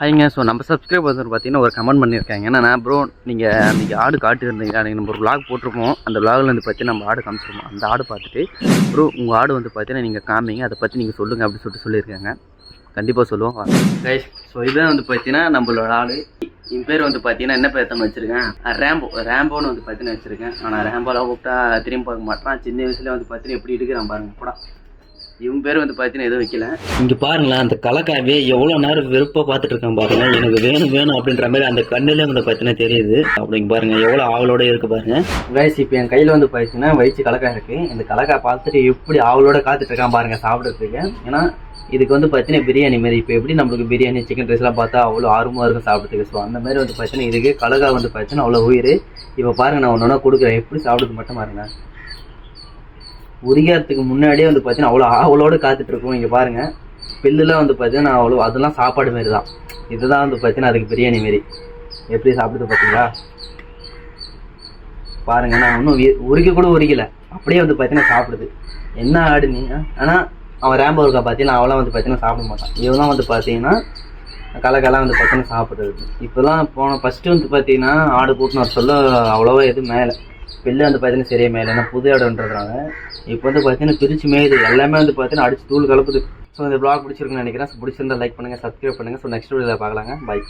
ஹைங்க so நம்ம subscribers பார்த்தீங்கன்னா ஒரு கமெண்ட் பண்ணியிருக்காங்க. என்னன்னா ப்ரோ நீங்கள் அன்றைக்கி ஆடு காட்டியிருந்தீங்க அன்றைக்கி நம்ம ஒரு விளாக் போட்டிருப்போம். அந்த vlogல வந்து பார்த்தீங்கன்னா நம்ம ஆடு காமிச்சிருப்போம். அந்த ஆடு பார்த்துட்டு ப்ரோ உங்கள் ஆடு வந்து பார்த்தீங்கன்னா நீங்கள் காமிங்க. அதை பற்றி நீங்கள் சொல்லுங்கள் அப்படின்னு சொல்லிட்டு சொல்லியிருக்காங்க. கண்டிப்பாக சொல்லுவோம். கைஸ் ஸோ இதுதான் வந்து பார்த்தீங்கன்னா நம்மளோட ஆடு. என் பேர் வந்து பார்த்தீங்கன்னா என்ன பேர் தான் வச்சுருக்கேன்? ரேம்போ ரேம்போன்னு வந்து பார்த்தீங்கன்னா வச்சுருக்கேன். ஆனால் ரேம்போலாம் கூப்பிட்டா திரும்பி பார்க்க மாட்டேன். சின்ன வயசுல வந்து பார்த்தீங்கன்னா எப்படி இருக்கிறான் பாருங்க. கூட இவங்க பேர் வந்து பார்த்தீங்கன்னா எதுவும் வைக்கல. இங்கே பாருங்களேன் அந்த கலக்காவே எவ்வளோ நேரம் வெறுப்பாக பார்த்துட்டு இருக்கேன் பாருங்க. எனக்கு வேணும் வேணும் அப்படின்ற மாதிரி அந்த கண்ணிலே வந்து பார்த்தீங்கன்னா தெரியுது. அப்படிங்க பாருங்க எவ்வளோ ஆவலோட இருக்கு பாருங்க. கைஸ் இப்போ என் கையில் வந்து பார்த்தீங்கன்னா வயிற்று கலக்காய் இருக்கு. இந்த கலக்காய் பார்த்துட்டு எப்படி ஆவலோட காத்துட்டு இருக்கான் பாருங்க சாப்பிட்றதுக்கு. ஏன்னா இதுக்கு வந்து பார்த்தீங்கன்னா பிரியாணி மாதிரி. இப்போ எப்படி நம்மளுக்கு பிரியாணி சிக்கன் ரைஸ்லாம் பார்த்தா அவ்வளோ ஆர்வமாக இருக்கும் சாப்பிட்றதுக்கு. ஸோ அந்த மாதிரி வந்து பார்த்தீங்கன்னா இதுக்கு கலகா வந்து பார்த்தீங்கன்னா அவ்வளோ உயிர். இப்போ பாருங்க நான் ஒன்று ஒன்றா கொடுக்குறேன். எப்படி சாப்பிடுறது மட்டும் பாருங்க. உரிக்கிறதுக்கு முன்னாடியே வந்து பார்த்தீங்கன்னா அவ்வளோ ஆவலோடு காத்துட்டு இங்கே பாருங்க. பில்லுலாம் வந்து பார்த்தீங்கன்னா அவ்வளோ அதெல்லாம் சாப்பாடு மாரி தான் இதுதான் வந்து பார்த்தீங்கன்னா அதுக்கு பிரியாணி மாரி. எப்படி சாப்பிடுது பார்த்தீங்களா பாருங்க நான் இன்னும் உரி- உரிக்க கூட உரிக்கல. அப்படியே வந்து பார்த்தீங்கன்னா சாப்பிடுது. என்ன ஆடு நீ? ஆனால் அவன் ரேம்போ இருக்கா பார்த்தீங்கன்னா அவளாம் வந்து பார்த்தீங்கன்னா சாப்பிட மாட்டான். இவெல்லாம் வந்து பார்த்தீங்கன்னா கலக்கெல்லாம் வந்து பார்த்தீங்கன்னா சாப்பிட்றது. இப்போலாம் போன ஃபஸ்ட்டு வந்து பார்த்தீங்கன்னா ஆடு கூட்டின்னு சொல்ல அவ்வளோவா எதுவும் மேலே. வெளில வந்து பார்த்தீங்கன்னா சரியா மேலே ஏன்னா புது இடம்ன்றதுனால இப்போ வந்து பார்த்தீங்கன்னா திருச்சி மேயுது எல்லாமே வந்து பார்த்தீங்கன்னா அடிச்சு தூள் கலப்புது. ஸோ இந்த ப்ளாக் பிடிச்சிருக்குன்னு நினைக்கிறேன். பிடிச்சிருந்தா லைக் பண்ணுங்கள் சப்ஸ்கிரைப் பண்ணுங்கள் ஸோ நெக்ஸ்ட் வீடியோவில் பார்க்கலாங்க பாய்